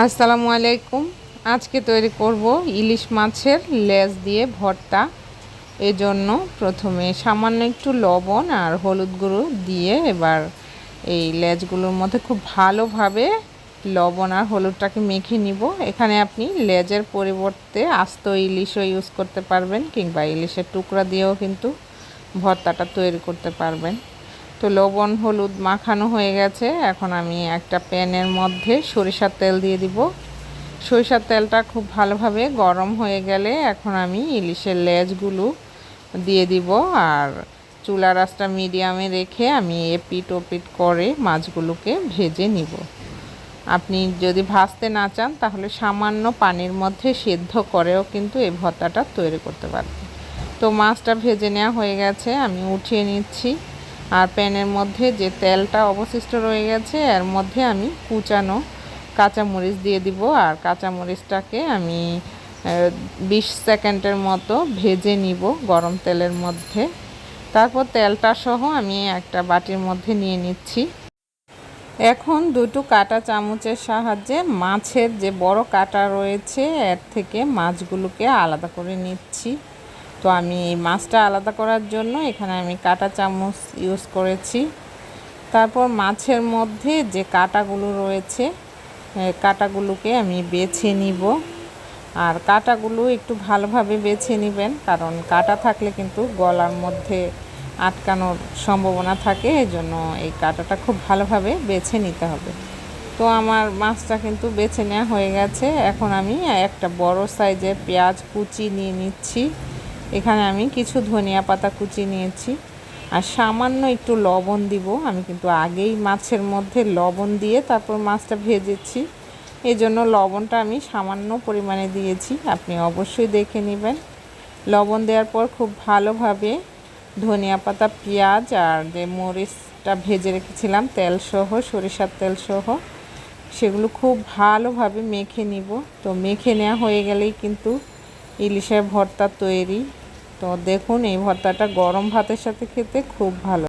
আসসালামু আলাইকুম। আজকে তৈরি করব ইলিশ মাছের লেজ দিয়ে ভর্তা। এজন্য প্রথমে সামান্য একটু লবণ আর হলুদ গুঁড়ো দিয়ে এবার এই লেজগুলোর মধ্যে খুব ভালোভাবে লবণ আর হলুদটাকে মেখে নিব। এখানে আপনি লেজের পরিবর্তে আস্ত ইলিশও ইউজ করতে পারবেন কিংবা ইলিশের টুকরা দিয়েও কিন্তু ভর্তাটা তৈরি করতে পারবেন। তো লবণ, হলুদ মাখানো হয়ে গেছে। এখন আমি একটা প্যানের মধ্যে সরিষার তেল দিয়ে দিব। সরিষার তেলটা খুব ভালোভাবে গরম হয়ে গেলে এখন আমি ইলিশের লেজগুলো দিয়ে দিব। আর চুলা রাসটা মিডিয়ামে রেখে আমি এপিট ওপিট করে মাছগুলোকে ভেজে নিব। আপনি যদি ভাজতে না চান, তাহলে সামান্য পানির মধ্যে সেদ্ধ করেও কিন্তু এই ভর্তাটা তৈরি করতে পারবেন। তো মাছটা ভেজে নেওয়া হয়ে গেছে, আমি উঠিয়ে নিচ্ছি। আর প্যানের মধ্যে যে তেলটা অবশিষ্ট রয়ে গেছে, এর মধ্যে আমি কুচানো কাঁচামরিচ দিয়ে দিব। আর কাঁচামরিচটাকে আমি বিশ সেকেন্ডের মতো ভেজে নিব গরম তেলের মধ্যে। তারপর তেলটা সহ আমি একটা বাটির মধ্যে নিয়ে নিচ্ছি। এখন দুটো কাটা চামচের সাহায্যে মাছের যে বড় কাটা রয়েছে, এর থেকে মাছগুলোকে আলাদা করে নিচ্ছি। তো আমি এই মাছটা আলাদা করার জন্য এখানে আমি কাটা চামচ ইউজ করেছি। তারপর মাছের মধ্যে যে কাটাগুলো রয়েছে কাটাগুলোকে আমি বেছে নিব। আর কাটাগুলো একটু ভালোভাবে বেছে নেবেন, কারণ কাটা থাকলে কিন্তু গলার মধ্যে আটকানোর সম্ভাবনা থাকে এই জন্য এই কাটাটা খুব ভালোভাবে বেছে নিতে হবে। তো আমার মাছটা কিন্তু বেছে নেওয়া হয়ে গেছে। এখন আমি একটা বড় সাইজের পেঁয়াজ কুচি নিয়ে নিচ্ছি। এখানে আমি কিছু ধনিয়া পাতা কুচি নিয়েছি। আর সামান্য একটু লবণ দিব। আমি কিন্তু আগেই মাছের মধ্যে লবণ দিয়ে তারপর মাছটা ভেজেছি। এই জন্য লবণটা আমি সামান্য পরিমাণে দিয়েছি। আপনি অবশ্যই দেখে নেবেন। লবণ দেওয়ার পর খুব ভালোভাবে ধনিয়া পাতা, পেঁয়াজ আর যে মরিচটা ভেজে রেখেছিলাম, তেলসহ, সরিষার তেলসহ, সেগুলো খুব ভালোভাবে মেখে নিব। তো মেখে নেওয়া হয়ে গেলেই কিন্তু ইলিশের ভর্তা তৈরি। তো দেখুন এই ভর্তাটা গরম ভাতের সাথে খেতে খুব ভালো।